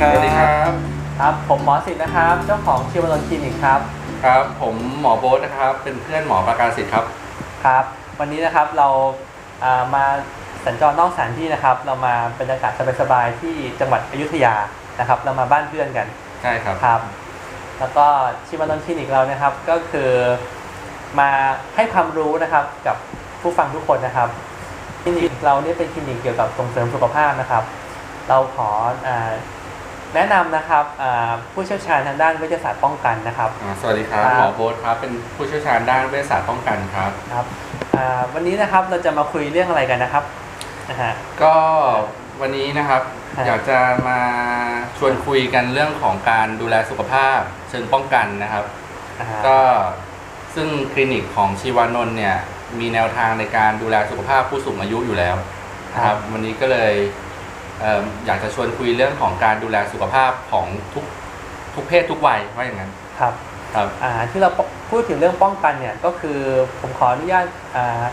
ครับสวัสดีครับครับ ผมหมอสิทธิ์นะครับ เจ้าของชิวานนท์คลินิกครับ ครับ ผมหมอโบ๊ทนะครับ เป็นเพื่อนหมอประกาศสิทธิ์ครับ ครับ วันนี้นะครับเราอ่ามาสัญจรนอกสถานที่นะครับ เรามาบรรยากาศสบายๆที่จังหวัดอยุธยานะครับ เรามาบ้านเพื่อนกัน ใช่ครับ ครับ แล้วก็ชิวานนท์คลินิกเรานะครับ ก็คือมาให้ความรู้นะครับกับผู้ฟังทุกคนนะครับคลินิกเราเนี่ยเป็นคลินิกเกี่ยวกับส่งเสริมสุขภาพนะครับ เราขออา แนะนำนะครับอ่าผู้เชี่ยวชาญทางด้านเวชศาสตร์ป้องกันนะครับ อ่าสวัสดีครับครับ หมอโบ๊ทครับ เป็นผู้เชี่ยวชาญด้านเวชศาสตร์ป้องกันครับ ครับอ่าวันนี้นะครับเราจะมาคุยเรื่องอะไรกันนะครับนะฮะ ก็วันนี้นะครับ ครับ อยากจะมาชวนคุยกันเรื่องของการดูแลสุขภาพเชิงป้องกันนะครับ อ่าฮะก็ซึ่งคลินิกของชีวานนท์เนี่ยมีแนวทางในการดูแลสุขภาพผู้สูงอายุอยู่แล้วนะครับ วันนี้ก็เลยเอ่ออยากจะชวนคุยเรื่องของการดูแลสุขภาพของทุกทุกเพศทุกวัยว่าอย่างนั้นครับครับอ่าที่เราพูดถึงเรื่องป้องกันเนี่ยก็คือผมขออนุญาตอ่า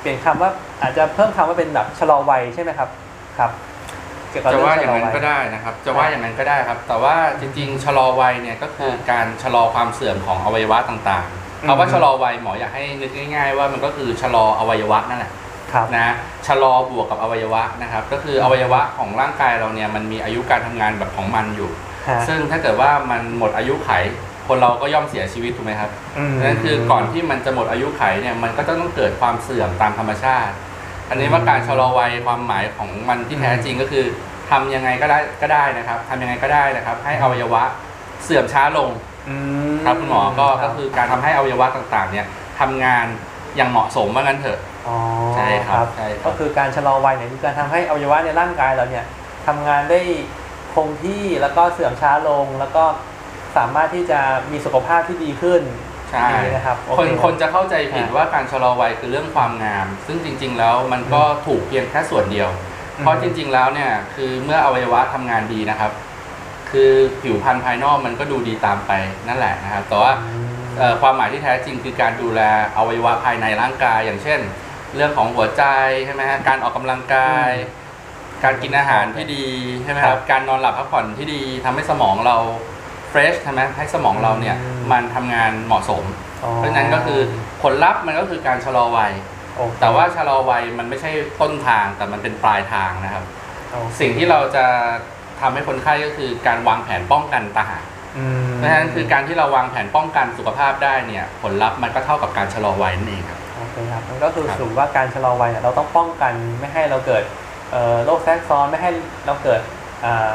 เปลี่ยนคำว่าอาจจะเพิ่มคำว่าเป็นแบบชะลอวัยใช่ไหมครับครับเกี่ยวกับจะเรื่ว่าองอชะย่าลงอนั้นวัยก็ได้นะครับ จะว่าอย่างนั้นก็ได้ครับ แต่ว่าจริง ๆ ชะลอวัยเนี่ยก็คือการชะลอความเสื่อมของอวัยวะต่างๆคำว่าชะลอวัยหมออยากให้นึกง่าย ๆ ว่ามันก็คือชะลออวัยวะนั่นแหละ ครับนะชะลอบวกกับอวัยวะนะครับ ก็คืออวัยวะของร่างกายเราเนี่ยมันมีอายุการทำงานแบบของมันอยู่ ฮะ ซึ่งถ้าเกิดว่ามันหมดอายุไข คนเราก็ย่อมเสียชีวิตถูกไหมครับมนั่นคือก่อนที่มันจะหมดอายุไขเนี่ยมันก็จะต้องเกิดความเสื่อมตามธรรมชาติ อันนี้ว่าการชะลอวัยความหมายของมันที่แท้จริงก็คือทำยังไงก็ได้ก็ได้นะครับทำยังไงก็ได้นะครับ ให้อวัยวะเสื่อมช้าลงอืมครับคุณหมอก็รัก็บคือการทำให้อวัยวะต่างๆเนี่ยทำงานอย่างเหมาะสมว่างั้นเถอะอ๋อใช่ครับใช่ครับ ก็คือการชะลอวัยเนี่ยคือการทำให้อวัยวะในร่างกายเราเนี่ยทำงานได้คงที่แล้วก็เสื่อมช้าลงแล้วก็สามารถที่จะมีสุขภาพที่ดีขึ้นใช่ดีนะครับโอคนเคนจะเข้าใจผิดครับว่าการชะลอวัยคือเรื่องความงาม ซึ่งจริง ๆ แล้วมันก็ถูกเพียงแค่ส่วนเดียวอืมเพราะจริง ๆ แล้วเนี่ยคือเมื่ออวัยวะทำงานดีนะครับ คือผิวพรรณภายนอกมันก็ดูดีตามไปนั่นแหละนะครับแต่ว่าอืมเอ่อความหมายที่แท้จริงคือการดูแลอวัยวะภายในร่างกายอย่างเช่น เรื่องของหัวใจใช่ไหมฮะการออกกำลังกาย การกินอาหารที่ดีใช่ไหมคครัรับบ การนอนหลับพักผ่อนที่ดีทำให้สมองเราเฟรชใช่ไหมให้สมองเราเนี่ยอืม มันทำงานเหมาะสมอ๋อเพราะฉะนั้นก็คือผลลัพธ์มันก็คือการชะลอวัย โอเคแต่ว่าชะลอวัยมันไม่ใช่ต้นทางแต่มันเป็นปลายทางนะครับ โอเคสิ่งที่เราจะทำให้คนไข้ก็คือการวางแผนป้องกันต่างหากอืม เพราะฉะนั้นคือการที่เราวางแผนป้องกันสุขภาพได้เนี่ย ผลลัพธ์มันก็เท่ากับการชะลอวัยนั่นเองครับโอเคครับมันก็คือครับสรุปว่าการชะลอวัยเนี่ยเราต้องป้องกันไม่ให้เราเกิดเอ่อโรคแทรกซ้อนไม่ให้เราเกิดอ่า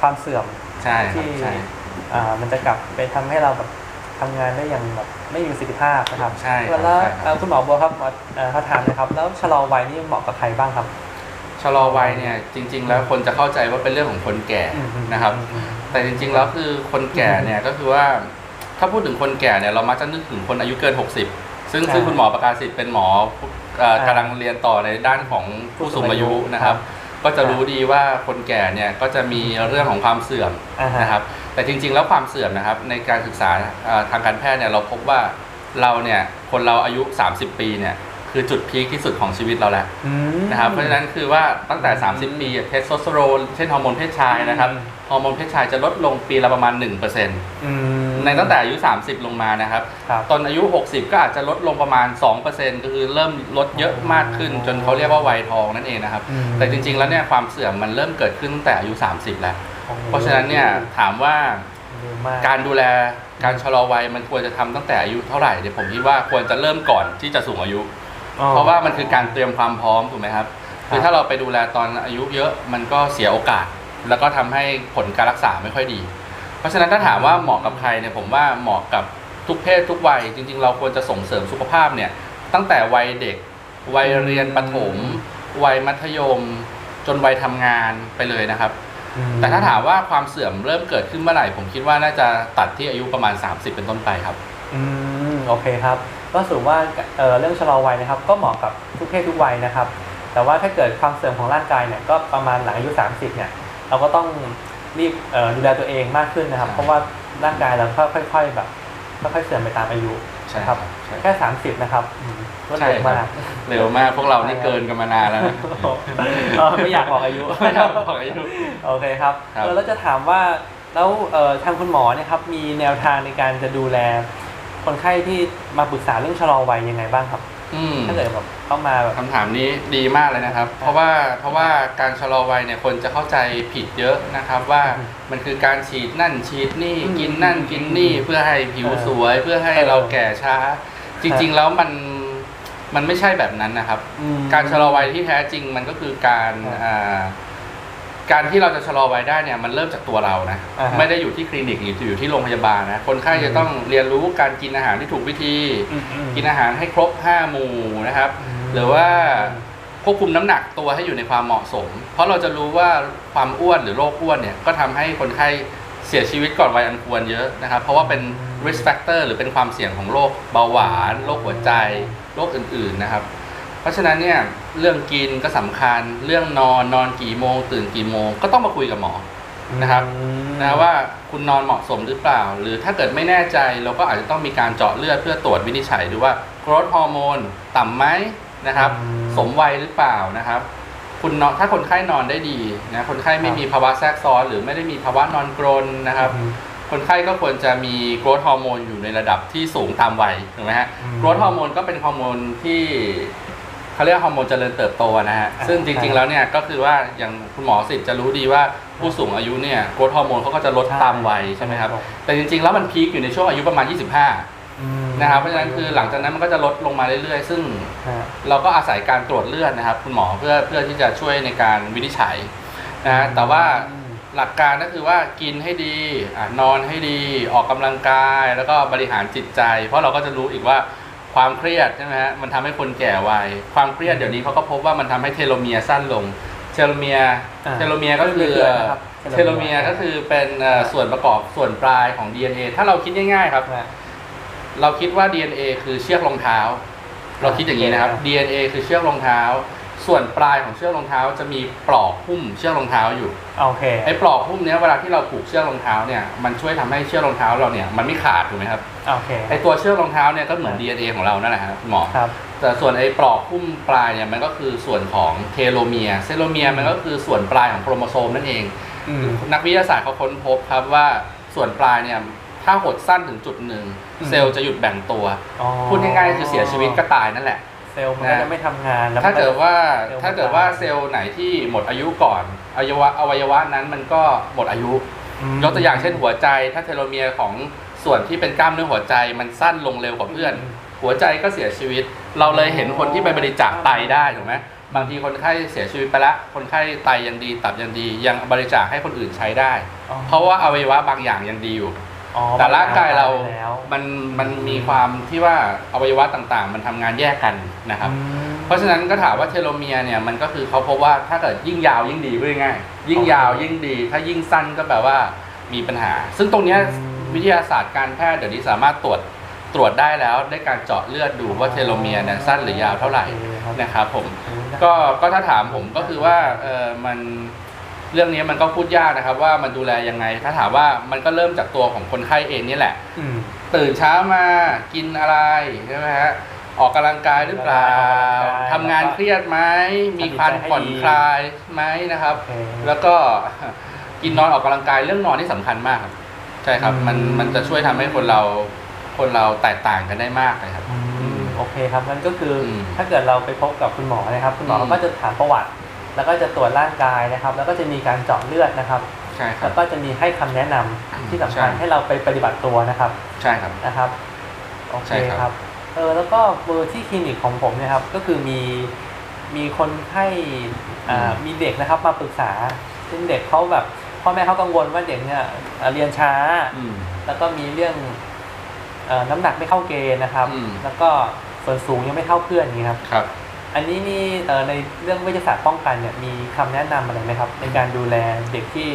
ความเสื่อมใช่ครับที่ใช่อ่ามันจะกลับไปทำให้เราแบบทำงานได้อย่างแบบไม่มีประสิทธิภาพนะครับใช่ครับแล้วใช่ครับเอ่อคุณหมอบัวครับขอเอ่อเขาถามนะครับ แล้วชะลอวัยนี่เหมาะกับใครบ้างครับชะลอวัยเนี่ยจริง ๆ แล้วคนจะเข้าใจว่าเป็นเรื่องของคนแก่นะครับอืม แต่จริงๆแล้วคือคนแก่เนี่ยก็คือว่าถ้าพูดถึงคนแก่เนี่ยเรามักจะนึกถึงคนอายุเกิน 60 ซึ่งใช่ซึ่งคุณหมอประกาศสิทธิ์เป็นหมอเอ่ออ่ากกำลังเรียนต่อในด้านของผู้สูงอายุนะครับ ก็จะรู้ดีว่าคนแก่เนี่ยก็จะมีเรื่องของความเสื่อมอ่าฮะ นะครับ แต่จริง ๆ แล้วความเสื่อมนะครับในการศึกษาเอ่อทางการแพทย์เนี่ยเราพบว่าเราเนี่ยคนเราอายุ 30 ปีเนี่ยคือจุดพีคที่สุดของชีวิตเราแล้วอืมนะครับ เพราะฉะนั้นคือว่าตั้งแต่ 30 ปีเทสโทสเตอโรนเช่นฮอร์โมนเพศชายนะครับ อืม ฮอร์โมนเพศชายจะลดลงปีละประมาณ1%อืมในตั้งแต่อายุ 30 ลงมานะครับครับ ตอนอายุ 60 ก็อาจจะลดลงประมาณ 2%ก็คือเริ่มลดเยอะมากขึ้น จนเขาเรียกว่าวัยทองนั่นเองนะครับอืมแต่จริง ๆ แล้วเนี่ยความเสื่อมมันเริ่มเกิดขึ้นตั้งแต่อายุ 30 แล้ว เพราะฉะนั้นเนี่ยถามว่าเร็วมากการดูแลการชะลอวัยมันควรจะทำตั้งแต่อายุเท่าไหร่เดี๋ยวผมคิดว่าควรจะเริ่มก่อนที่จะสูงอายุอ๋อเพราะว่ามันคือการเตรียมความพร้อมถูกไหมครับคือครับถ้าเราไปดูแลตอนอายุเยอะมันก็เสียโอกาส แล้วก็ทำให้ผลการรักษาไม่ค่อยดี เพราะฉะนั้นถ้าถามว่าเหมาะกับใครเนี่ยผมว่าเหมาะกับทุกเพศทุกวัย จริง ๆ เราควรจะส่งเสริมสุขภาพเนี่ยตั้งแต่วัยเด็ก วัยเรียนประถม วัยมัธยม จนวัยทำงานไปเลยนะครับอืมแต่ถ้าถามว่าความเสื่อมเริ่มเกิดขึ้นเมื่อไหร่ ผมคิดว่าน่าจะตัดที่อายุประมาณ 30 เป็นต้นไปครับ อืมโอเคครับ ก็สรุปว่าเอ่อเรื่องชะลอวัยนะครับ ก็เหมาะกับทุกเพศทุกวัยนะครับ แต่ว่าถ้าเกิดความเสื่อมของร่างกายเนี่ยก็ประมาณหลังอายุ 30เนี่ย เราก็ต้องรีบเอ่อดูแลตัวเองมากขึ้นนะครับใช่เพราะว่าร่างกายเราก็ค่อยๆแบบค่อยๆเสื่อมไปตามอายุใช่นะคครัรับบใช่แค่30นะครับอืมรวดเร็วมากเร็วมากพวกเรานี่เกินกันมานานแล้วนะเออไม่อยากบอกอายุไม่อยากบอกอายุโอเคครับครับเออแล้วจะถามว่าแล้วเอ่อทางคุณหมอเนี่ยครับมีแนวทางในการจะดูแลคนไข้ที่มาปรึกษาเรื่องชะลอวัยยังไงบ้างครับ อืม ถ้าเกิดแบบเข้ามาแบบ คำถามนี้ดีมากเลยนะครับ เพราะว่าเพราะว่าการชะลอวัยเนี่ยคนจะเข้าใจผิดเยอะนะครับว่าอืมมันคือการฉีดนั่นฉีดนี่อืมกินนั่นกินนี่เพื่อให้ผิวเออสวย เพื่อให้เออเราแก่ช้า จริงๆแล้วมันมันไม่ใช่แบบนั้นนะครับ อืม การชะลอวัยที่แท้จริงมันก็คือการครับ อ่า การที่เราจะชะลอวัยได้เนี่ยมันเริ่มจากตัวเรานะ อ่าฮะไม่ได้อยู่ที่คลินิกหรืออยู่ที่โรงพยาบาลนะ คนไข้จะต้องเรียนรู้การกินอาหารที่ถูกวิธี อืมอืมกินอาหารให้ครบ 5 หมู่นะครับ อืม หรือว่าควบคุมน้ำหนักตัวให้อยู่ในความเหมาะสม เพราะเราจะรู้ว่าความอ้วนหรือโรคอ้วนเนี่ยก็ทำให้คนไข้เสียชีวิตก่อนวัยอันควรเยอะนะครับ เพราะว่าเป็น risk factor หรือเป็นความเสี่ยงของโรคเบาหวาน โรคหัวใจ โรคอื่นๆนะครับ เพราะฉะนั้นเนี่ยเรื่องกินก็สำคัญ เรื่องนอนนอนกี่โมง ตื่นกี่โมง ก็ต้องมาคุยกับหมอนะครับอืมนะว่าคุณนอนเหมาะสมหรือเปล่า หรือถ้าเกิดไม่แน่ใจเราก็อาจจะต้องมีการเจาะเลือดเพื่อตรวจวินิจฉัยดูว่าโกรทฮอร์โมนต่ำไหมนะครับอืมสมวัยหรือเปล่านะครับ คุณนอนถ้าคนไข้นอนได้ดีนะคนไข้ไม่ครับมีภาวะแทรกซ้อน หรือไม่ได้มีภาวะนอนกรนนะครับอืมคนไข้ก็ควรจะมีโกรทฮอร์โมนอยู่ในระดับที่สูงตามวัยถูกไหมฮะอืมโกรทฮอร์โมนก็เป็นฮอร์โมนที่ เขาเรียกว่าฮอร์โมนเจริญเติบโตนะฮะอ่าซึ่งจริงๆแล้วเนี่ยก็คือว่าอย่างคุณหมอสิทธิ์จะรู้ดีว่าผู้สูงอายุเนี่ยโกรทฮอร์โมนเขาก็จะลดตามวัยใช่ไหมครับ แต่จริงๆแล้วมันพีคอยู่ในช่วงอายุประมาณ 25อืมนะครับ เพราะฉะนั้นคือหลังจากนั้นมันก็จะลดลงมาเรื่อยๆ ซึ่งฮะเราก็อาศัยการตรวจเลือดนะครับ คุณหมอเพื่อเพื่อที่จะช่วยในการวินิจฉัยนะฮะ แต่ว่าอืมหลักการก็คือว่ากินให้ดีอะนอนให้ดี ออกกำลังกาย แล้วก็บริหารจิตใจ เพราะเราก็จะรู้อีกว่า ความเครียดใช่ไหมฮะมันทำให้คนแก่วัยความเครียดเดี๋ยวนี้เขาก็พบว่ามันทำให้เทโลเมียร์สั้นลง เทโลเมียร์อ่าเทโลเมียร์ก็คือเรื่อยๆนะครับเทโลเมียร์ก็คือเป็นเอ่อส่วนประกอบส่วนปลายของ DNA ถ้าเราคิดง่าย ๆ ครับฮะเราคิดว่า DNA คือเชือกรองเท้า เราคิดอย่างนี้นะครับโอเค DNA คือเชือกรองเท้า ส่วนปลายของเชือกรองเท้าจะมีปลอกหุ้มเชือกรองเท้าอยู่โอเคไอ้ปลอกหุ้มเนี้ยเวลาที่เราผูกเชือกรองเท้าเนี่ยมันช่วยทำให้เชือกรองเท้าเราเนี่ยมันไม่ขาดถูกไหมครับโอเคไอ้ตัวเชือกรองเท้าเนี่ยก็เหมือน DNA ของเรานั่นแหละครับคุณหมอครับ แต่ส่วนไอ้ปลอกหุ้มปลายเนี่ยมันก็คือส่วนของเทโลเมียร์เทโลเมียร์มันก็คือส่วนปลายของโครโมโซมนั่นเอง อืม นักวิทยาศาสตร์เขาค้นพบครับว่าส่วนปลายเนี่ยถ้าหดสั้นถึงจุดหนึ่งอืม เซลล์จะหยุดแบ่งตัว อ๋อพูดง่ายๆคือเสียชีวิตก็ตายนั่นแหละ เซลล์มันก็นะจะไม่ทำงานแล้วถ้าเกิดว่าเซลล์มันถ้าเกิดว่าเซลล์ไหนที่หมดอายุก่อนอวัยวะอวัยวะนั้นมันก็หมดอายุอืมยกตัวอย่างเช่นหัวใจ ถ้าเทโลเมียร์ของส่วนที่เป็นกล้ามเนื้อหัวใจมันสั้นลงเร็วกว่าเพื่อน หัวใจก็เสียชีวิต เราเลยเห็นคนที่ไปบริจาคไตได้ถูกไหมบางทีคนไข้เสียชีวิตไปละ คนไข้ไตยังดีตับยังดี ยังบริจาคให้คนอื่นใช้ได้อ๋อเพราะว่าอวัยวะบางอย่างยังดีอยู่ อ๋อแต่ร่างกายเราไปแล้ว มันมันมีความที่ว่าอวัยวะต่างๆ มันทำงานแยกกันนะครับอืมเพราะฉะนั้นก็ถามว่าเทโลเมียร์เนี่ยมันก็คือเขาพบว่าถ้าเกิดยิ่งยาวยิ่งดีพูดง่ายๆยิ่งยาวยิ่งดี ถ้ายิ่งสั้นก็แปลว่ามีปัญหา ซึ่งตรงเนี้ยอืมวิทยาศาสตร์การแพทย์เดี๋ยวนี้สามารถตรวจตรวจได้แล้วได้การเจาะเลือดดูว่าเทโลเมียร์เนี่ยสั้นหรือยาวเท่าไหร่โอเคครับ นะครับผมอืมก็ก็ถ้าถามผมก็คือว่าเออมัน เรื่องนี้มันก็พูดยากนะครับ ว่ามันดูแลยังไง ถ้าถามว่ามันก็เริ่มจากตัวของคนไข้เองนี่แหละอืมตื่นเช้ามากินอะไรใช่ไหมฮะออกกำลังกายหรือเปล่าออกกำลังกายทำงานเครียดไหมมีการผ่อนคลายไหมนะครับโอเคแล้วก็กินนอนออกกำลังกายเรื่องนอนที่สำคัญมากครับใช่ครับอืมมันมันจะช่วยทำให้คนเราคนเราแตกต่างกันได้มากเลยครับอืมโอเคครับมันก็คืออมถ้าเกิดเราไปพบกับคุณหมอนะครับ คุณหมออืมก็จะถามประวัติ แล้วก็จะตรวจร่างกายนะครับ แล้วก็จะมีการเจาะเลือดนะครับใช่ครัแล้บวก็จะมีให้คำแนะนำที่สำคัญใช่ให้เราไปปฏิบัติตัวนะครับ ใช่ครับนะครับโอเคใช่ครับครับเออแล้วก็เบอร์ที่คลินิกของผมเนะครับ ก็คือมีมีคนไข้อ่ามีเด็กนะครับมาปรึกษาซึ่งเด็กเขาแบบพ่อแม่เขากังวลว่าเด็กเนี่ยเอ่อเรียนช้าอืมแล้วก็มีเรื่องเออน้ำหนักไม่เข้าเกณฑ์นะครับอืมแล้วก็ส่วนสูงยังไม่เท่าเพื่อนอย่างนี้ครับครับ อันนี้นี่เอ่อในเรื่องวิทยาศาสตร์ป้องกันเนี่ยมีคำแนะนำอะไรไหมครับ ในการดูแลเด็กที่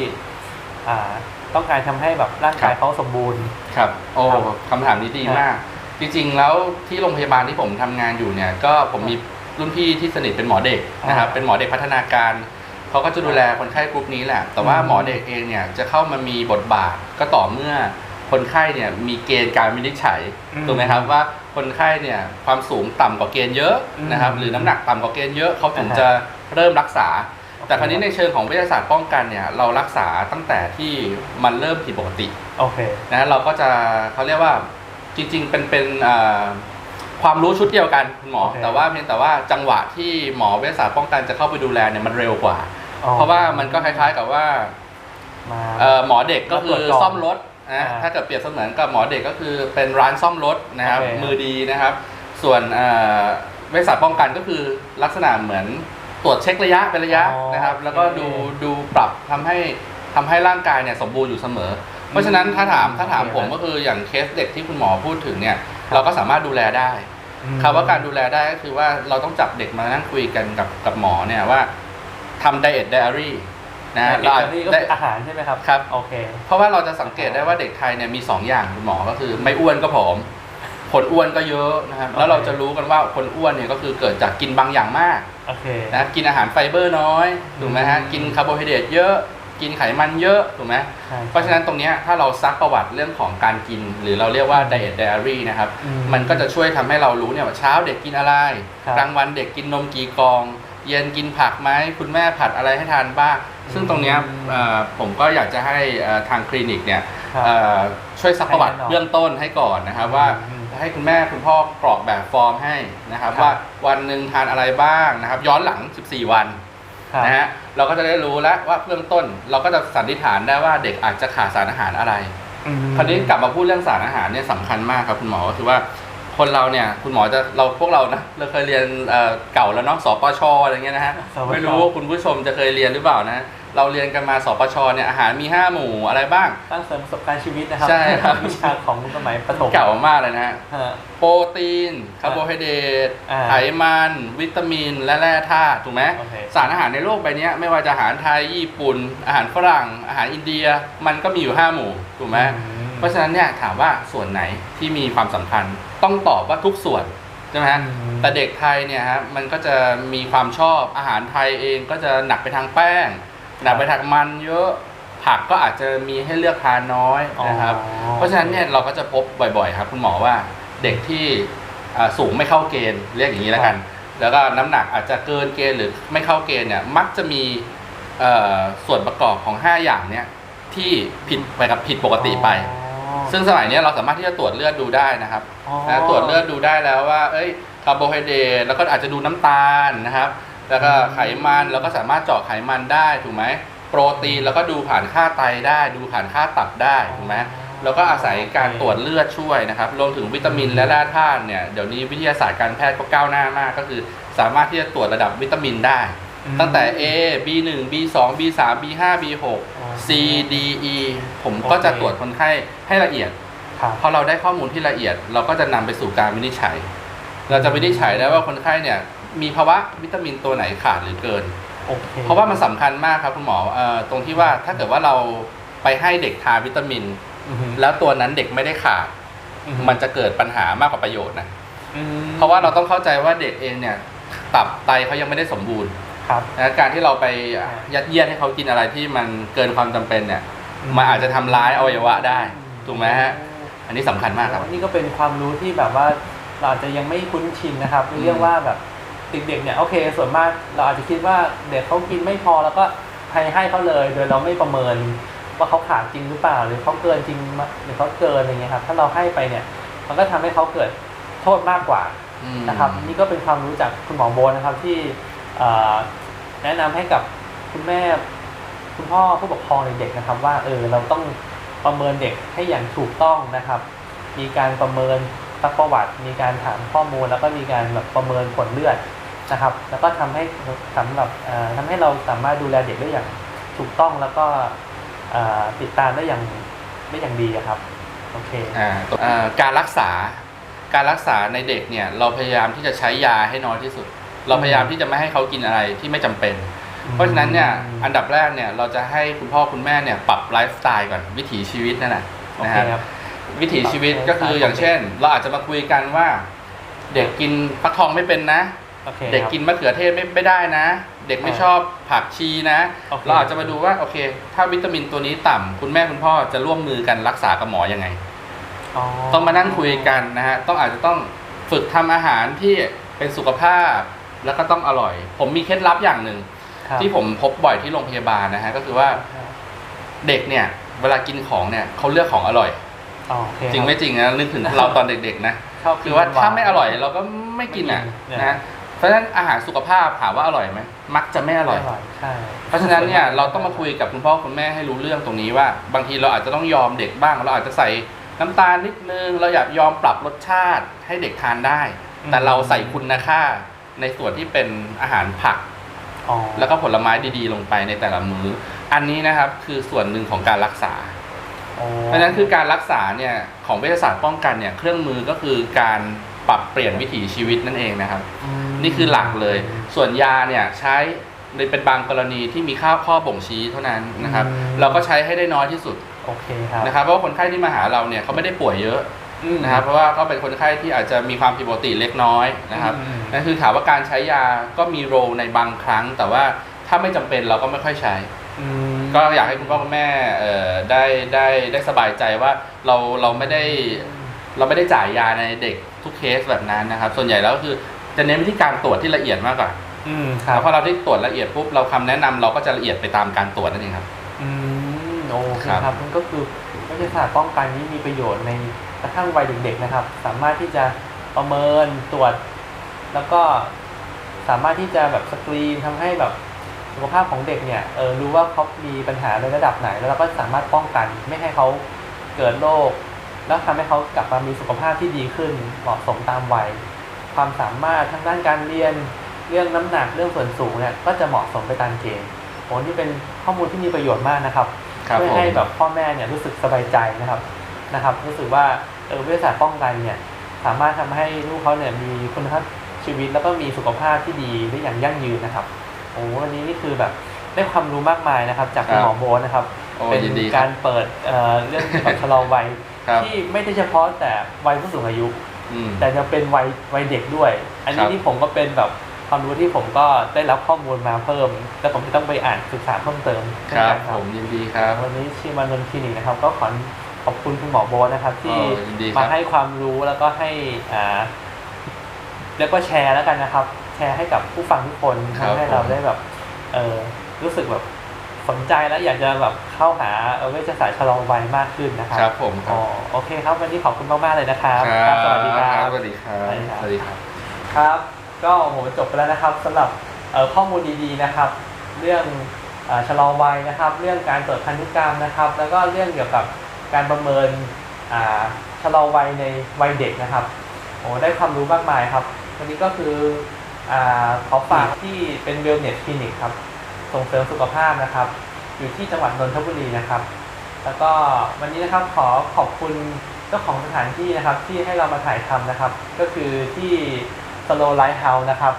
อ่าต้องการทำให้แบบร่างกายครับเขาสมบูรณ์ ครับ โอ้ครับคำถามนี้ดีมาก จริงๆ แล้วที่โรงพยาบาลที่ผมทำงานอยู่เนี่ย ก็ผมมีรุ่นพี่ที่สนิทเป็นหมอเด็กนะครับอ่าเป็นหมอเด็กพัฒนาการเขาก็จะดูแลคนไข้กลุ่มนี้แหละ แต่ว่าอืมหมอเด็กเองเนี่ยจะเข้ามามีบทบาทก็ต่อเมื่อคนไข้เนี่ยมีเกณฑ์การวินิจฉัยอืมถูกไหมครับว่า คคนไข้เนี่ยความสูงต่ำกว่าเกณฑ์เยอะนะครับ อืมหรือน้ำหนักต่ำกว่าเกณฑ์เยอะเขาถึงอ่าฮะ จะเริ่มรักษา แต่คราวนี้ในเชิงของวิทยาศาสตร์ป้องกันเนี่ยเรารักษาตั้งแต่ที่มันเริ่มผิดปกติ โอเค นะเราก็จะเขาเรียกว่าจริงๆเป็นเป็นเอ่อความรู้ชุดเดียวกันคุณหมอ โอเค แต่ว่าเพียงแต่ว่าจังหวะที่หมอวิทยาศาสตร์ป้องกันจะเข้าไปดูแลเนี่ยมันเร็วกว่า อ๋อเพราะว่ามันก็คล้ายๆกับว่ามา เอ่อหมอเด็กก็คือมาตรวจก่อนซ่อมรถ นะอ่าถ้าเกิดเปรียบเสมือนกับหมอเด็กก็คือเป็นร้านซ่อมรถนะครับโอเคมือดีนะครับ ส่วนเอ่อเวชศาสตร์ป้องกันก็คือลักษณะเหมือนตรวจเช็คระยะเป็นระยะอ๋อนะครับ แล้วก็โอเคดูดูปรับทำให้ทำให้ร่างกายเนี่ยสมบูรณ์อยู่เสมอ เพราะฉะนั้นถ้าถามถ้าถามโอเคผมก็คืออย่างเคสเด็กที่คุณหมอพูดถึงเนี่ย เราก็สามารถดูแลได้อืมคำว่าการดูแลได้ก็คือว่าเราต้องจับเด็กมานั่งคุยกันกับกับหมอเนี่ยว่าทำไดเอทไดอารี่ นะอ่าเราอาจนี่ก็ได้คืออาหารใช่ไหมครับครับโอเค เพราะว่าเราจะสังเกตได้ว่าเด็กไทยเนี่ยมีสองอย่างคุณหมอก็คือไม่อ้วนก็ผอมคนอ้วนก็เยอะนะครับแล้วเราจะรู้กันว่าคนอ้วนเนี่ยก็คือเกิดจากกินบางอย่างมากโอเคนะกินอาหารไฟเบอร์น้อยถูกไหมฮะอืมกินคาร์โบไฮเดรตเยอะกินไขมันเยอะถูกไหมใช่เพราะฉะนั้นตรงเนี้ยถ้าเราซักประวัติเรื่องของการกิน หรือเราเรียกว่าไดเอทไดอารี่นะครับอืมันก็จะช่วยทำให้เรารู้เนี่ยว่าเช้าเด็กกินอะไรครับกลางวันเด็กกินนมกี่กอง เย็นกินผักไหมคุณแม่ผัดอะไรให้ทานบ้าง ซึ่งตรงเนี้ยอืมเอ่อผมก็อยากจะให้เอ่อทางคลินิกเนี่ยครับเอ่อช่วยซักประวัติให้แน่นอนเบื้องต้นให้ก่อนนะครับว่าอืมให้คุณแม่คุณพ่อกรอกแบบฟอร์มให้นะครับครับ ว่าวันหนึ่งทานอะไรบ้างนะครับย้อนหลัง 14 วัน ครับ นะฮะเราก็จะได้รู้แล้วว่าเบื้องต้นเราก็จะสันนิษฐานได้ว่าเด็กอาจจะขาดสารอาหารอะไรอืมคราวนี้กลับมาพูดเรื่องสารอาหารเนี่ยสำคัญมากครับคุณหมอก็คือว่า คนเราเนี่ยคุณหมอจะเราพวกเรานะเราเคยเรียนเอ่อเก่าแล้วเนาะสปชอะไรเงี้ยนะฮะสปช ไม่รู้ว่าคุณผู้ชมจะเคยเรียนหรือเปล่านะเราเรียนกันมาสปชเนี่ยอาหารมี 5 หมู่อะไรบ้าง ตั้งเสริมประสบการณ์ชีวิตนะครับใช่ครับ วิชาของสมัยประถมเก่ามากเลยนะฮะฮะ โปรตีนคาร์โบไฮเดรตอ่าไขมัน วิตามิน และแร่ธาตุถูกไหมโอเค สารอาหารในโลกใบเนี้ยไม่ว่าจะอาหารไทยญี่ปุ่น อาหารฝรั่ง อาหารอินเดียมันก็มีอยู่ 5 หมู่ถูกไหม อืม เพราะฉะนั้นเนี่ยถามว่าส่วนไหนที่มีความสำคัญต้องตอบว่าทุกส่วนใช่ไหมฮะอืมแต่เด็กไทยเนี่ยฮะมันก็จะมีความชอบอาหารไทยเองก็จะหนักไปทางแป้ง หนักไปทางมันเยอะผักก็อาจจะมีให้เลือกทานน้อยนะครับอ๋อเพราะฉะนั้นเนี่ยเราก็จะพบบ่อยๆครับคุณหมอว่าเด็กที่อ่าสูงไม่เข้าเกณฑ์เรียกอย่างนี้แล้วกัน แล้วก็น้ำหนักอาจจะเกินเกณฑ์หรือไม่เข้าเกณฑ์เนี่ยมักจะมีเอ่อส่วนประกอบของ 5 อย่างเนี่ยที่ผิดไปกับผิดปกติไปอ๋อ ซึ่งสมัยเนี้ยเราสามารถที่จะตรวจเลือดดูได้นะครับอ๋อนะตรวจเลือดดูได้แล้วว่า เอ้ยคาร์โบไฮเดรตแล้วก็อาจจะดูน้ำตาลนะครับ แล้วก็ไขมันแล้วก็สามารถเจาะไขมันได้ถูกไหมโปรตีนแล้วก็ดูผ่านค่าไตได้ ดูผ่านค่าตับได้ถูกไหมแล้วก็อาศัยการตรวจเลือดช่วยนะครับรวมถึงวิตามินและแร่ธาตุเนี่ยเดี๋ยวนี้วิทยาศาสตร์การแพทย์ก็ก้าวหน้ามาก ก็คือสามารถที่จะตรวจระดับวิตามินได้อืมตั้งแต่ A B1 B2 B3 B5 B6 C D E ผมก็จะโอเคตรวจคนไข้ให้ละเอียดครับพอเราได้ข้อมูลที่ละเอียด เราก็จะนำไปสู่การวินิจฉัย เราจะวินิจฉัยได้ว่าคนไข้เนี่ยมีภาวะวิตามินตัวไหนขาดหรือเกินโอเคเพราะว่ามันสำคัญมากครับคุณหมอเอ่อตรงที่ว่าถ้าเกิดว่าเราไปให้เด็กทานวิตามินอือฮึแล้วตัวนั้นเด็กไม่ได้ขาดอือฮึมันจะเกิดปัญหามากกว่าประโยชน์นะอืมเพราะว่าเราต้องเข้าใจว่าเด็กเองเนี่ย ตับไตเขายังไม่ได้สมบูรณ์ ครับนะการที่เราไปยัดเยียดให้เขากินอะไรที่มันเกินความจำเป็นเนี่ยอืมมันอาจจะทำร้ายอวัยวะได้ถูกไหมฮะอันนี้สำคัญมากครับนี่ก็เป็นความรู้ที่แบบว่าเราอาจจะยังไม่คุ้นชินนะครับในเรื่องว่าแบบเด็กๆเนี่ยโอเค ส่วนมากเราอาจจะคิดว่าเด็กเขากินไม่พอแล้วก็ให้ให้เขาเลย โดยเราไม่ประเมินว่าเขาขาดจริงหรือเปล่า หรือเขาเกินจริงมะหรือเขาเกินอะไรเงี้ยครับ ถ้าเราให้ไปเนี่ย มันก็ทำให้เขาเกิดโทษมากกว่าอืมนะครับ นี่ก็เป็นความรู้จากคุณหมอโบนะครับที่เอ่อ แนะนำให้กับคุณแม่คุณพ่อผู้ปกครองเด็กๆนะครับ ว่าเออเราต้องประเมินเด็กให้อย่างถูกต้องนะครับ มีการประเมินซักประวัติ มีการถามข้อมูล แล้วก็มีการแบบประเมินผลเลือดนะครับ แล้วก็ทำให้สำหรับเอ่อทำให้เราสามารถดูแลเด็กได้อย่างถูกต้องแล้วก็ติดตามได้อย่างได้อย่างดีครับโอเคการรักษาการรักษาในเด็กเนี่ยเราพยายามที่จะใช้ยาให้น้อยที่สุด เราพยายามที่จะไม่ให้เขากินอะไรที่ไม่จำเป็น เพราะฉะนั้นเนี่ยอันดับแรกเนี่ยเราจะให้คุณพ่อคุณแม่เนี่ยปรับไลฟ์สไตล์ก่อนวิถีชีวิตนั่นแหละโอนะเคฮะครับวิถีชีวิตก็คือปรับอย่างเช่น เราอาจจะมาคุยกันว่า เด็กกินฟักทองไม่เป็นนะโอเคเด็กครับกินมะเขือเทศไม่ไม่ได้นะ เด็กไม่อ่าชอบผักชีนะโอเคเราอาจจะมาดูว่าโอเค ถ้าวิตามินตัวนี้ต่ำคุณแม่คุณพ่อจะร่วมมือกันรักษากับหมอยังไงต้องมานั่งคุยกันนะฮะต้องอาจจะต้องฝึกทำอาหารที่เป็นสุขภาพ แล้วก็ต้องอร่อย ผมมีเคล็ดลับอย่างหนึ่งครับที่ผมพบบ่อยที่โรงพยาบาลนะฮะก็คือว่าครับเด็กเนี่ย เวลากินของเนี่ยเขาเลือกของอร่อย อ๋อโอเคจริงคไม่บจริงนะนึกถึงเราตอนเด็กๆนะชอบกินคือว่าหนถ้าไม่อร่อยเราก็ไม่กินอะไม่กิน นะเพราะฉะนั้นอาหารสุขภาพถามว่าอร่อยไหมมักจะไม่อร่อยไม่อร่อย ใช่ เพราะฉะนั้นเนี่ยเราต้องมาคุยกับคุณพ่อคุณแม่ให้รู้เรื่องตรงนี้ว่า บางทีเราอาจจะต้องยอมเด็กบ้าง เราอาจจะใส่น้ำตาลนิดนึง เราอยากยอมปรับรสชาติให้เด็กทานได้แต่เราใส่คุณค่า ในส่วนที่เป็นอาหารผักอ๋อแล้วก็ผลไม้ดีๆ ลงไปในแต่ละมื้อ อันนี้นะครับคือส่วนหนึ่งของการรักษาอ๋อเพราะฉะนั้นคือการรักษาเนี่ยของเวชศาสตร์ป้องกันเนี่ยเครื่องมือก็คือการปรับเปลี่ยนวิถีชีวิตนั่นเองนะครับมนี่คือหลักเลย ส่วนยาเนี่ยใช้ในเป็นบางกรณีที่มีข้อข้อบ่งชี้เท่านั้นนะครับอืมเราก็ใช้ให้ได้น้อยที่สุดโอเคครับนะครับเพราะว่าคนไข้ที่มาหาเราเนี่ยเขาไม่ได้ป่วยเยอะอืม นะครับเพราะว่าเขาเป็นคนไข้ที่อาจจะมีความผิดปกติเล็กน้อยนะครับอืมนั่นคือถามว่าการใช้ยาก็มีโรลในบางครั้ง แต่ว่าถ้าไม่จำเป็นเราก็ไม่ค่อยใช้อืมก็อยากให้คุณพ่อคุณแม่เอ่อได้ได้ได้สบายใจว่าเราเราไม่ได้เราไม่ได้จ่ายยาในเด็กทุกเคสแบบนั้นนะครับ ส่วนใหญ่แล้วก็คือจะเน้นไปที่การตรวจที่ละเอียดมากกว่าอืมคแล้รับวพอเราที่ตรวจละเอียดปุ๊บเราคำแนะนำเราก็จะละเอียดไปตามการตรวจนั่นเองครับ อืมโอเคครับครับมันก็คือวิทยาศาสตร์ป้องกันนี้มีประโยชน์ใน กระทั่งวัยเด็กๆนะครับ สามารถที่จะประเมินตรวจ แล้วก็สามารถที่จะแบบสกรีนทำให้แบบสุขภาพของเด็กเนี่ยเออรู้ว่าเขามีปัญหาในระดับไหน แล้วเราก็สามารถป้องกัน ไม่ให้เขาเกิดโรคแล้วทำให้เขากลับมามีสุขภาพที่ดีขึ้นเหมาะสมตามวัย ความสามารถทางด้านการเรียนเรื่องน้ำหนักเรื่องส่วนสูงเนี่ยก็จะเหมาะสมไปตามเกณฑ์โอ้นี่เป็นข้อมูลที่มีประโยชน์มากนะครับครับช่วยผมให้แบบพ่อแม่เนี่ยรู้สึกสบายใจนะครับ นะครับรู้สึกว่าเออวิทยาศาสตร์ป้องกันเนี่ยสามารถทำให้ลูกเขาเนี่ยมีคุณภาพชีวิตแล้วก็มีสุขภาพที่ดีได้อย่างยั่งยืนนะครับโอ้วันนี้นี่คือแบบได้ความรู้มากมายนะครับ จากคุณหมอโบทนะครับโอ้เป็นยินดีคการับรเปิดเอ่อเรื่องเกี่ยวกับชะลอวัยครับที่ไม่ได้เฉพาะแต่วัยผู้สูงอายุอืมแต่ยังเป็นวัยวัยเด็กด้วย อันคนี้รับที่ผมก็เป็นแบบความรู้ที่ผมก็ได้รับข้อมูลมาเพิ่ม แล้วผมจะต้องไปอ่านศึกษาเพิ่มเติมคเช่นรับกันผมยินดีครับ วันนี้ชีมานนท์คลินิกนะครับ ก็ขอข อบคุณคุณหมอโบทนะครับ ที่อ๋อยินดีครับ มาให้ความรู้แล้วก็ให้อ่าแล้วก็แชร์แล้วกันนะครับ แชร์ให้กับผู้ฟังทุกคนทำให้เราได้แบบ เออรู้สึกแบบสนใจและอยากจะแบบเข้าหาเอ่อเวชศาสตร์ชะลอวัยมากขึ้นนะครับครับผมครัอ๋บอโอเคครับ วันนี้ขอบคุณมากๆเลยนะครับครับสวัสดีครับสวัสดีครับสวัสดีครับสวัสดีครับ ครับก็โอ้โหจบไปแล้วนะครับสำหรับเอ่อข้อมูลดีๆนะครับ เรื่องเออชะลอวัยนะครับ เรื่องการตรวจพันธุกรรมนะครับ แล้วก็เรื่องเกี่ยวกับ การประเมินชะลอวัยในวัยเด็กนะครับโอ้ได้ความรู้มากมายครับ วันนี้ก็คืออขอฝากที่เป็นเวลเนสคลินิกครับ ส่งเสริมสุขภาพนะครับ อยู่ที่จังหวัดนนทบุรีนะครับ แล้วก็วันนี้นะครับขอขอบคุณเจ้าของสถานที่นะครับ ที่ให้เรามาถ่ายทำนะครับ ก็คือที่สโลไลท์เฮาส์นะครับ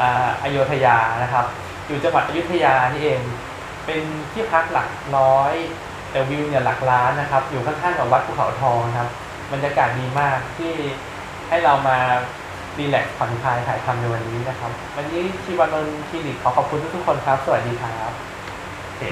อ่าอโยธยานะครับ อยู่จังหวัดอยุธยานี่เอง เป็นที่พักหลักร้อย แต่วิวเนี่ยหลักล้านนะครับ อยู่ข้างๆกับวัดภูเขาทองนะครับบรรยากาศดีมากที่ให้เรามารีแลกซ์ผ่อนคลายถ่ายทำในวันนี้นะครับ วันนี้ชีวานนท์คลินิกขอขอบคุณทุกๆคนครับ สวัสดีครับโอเค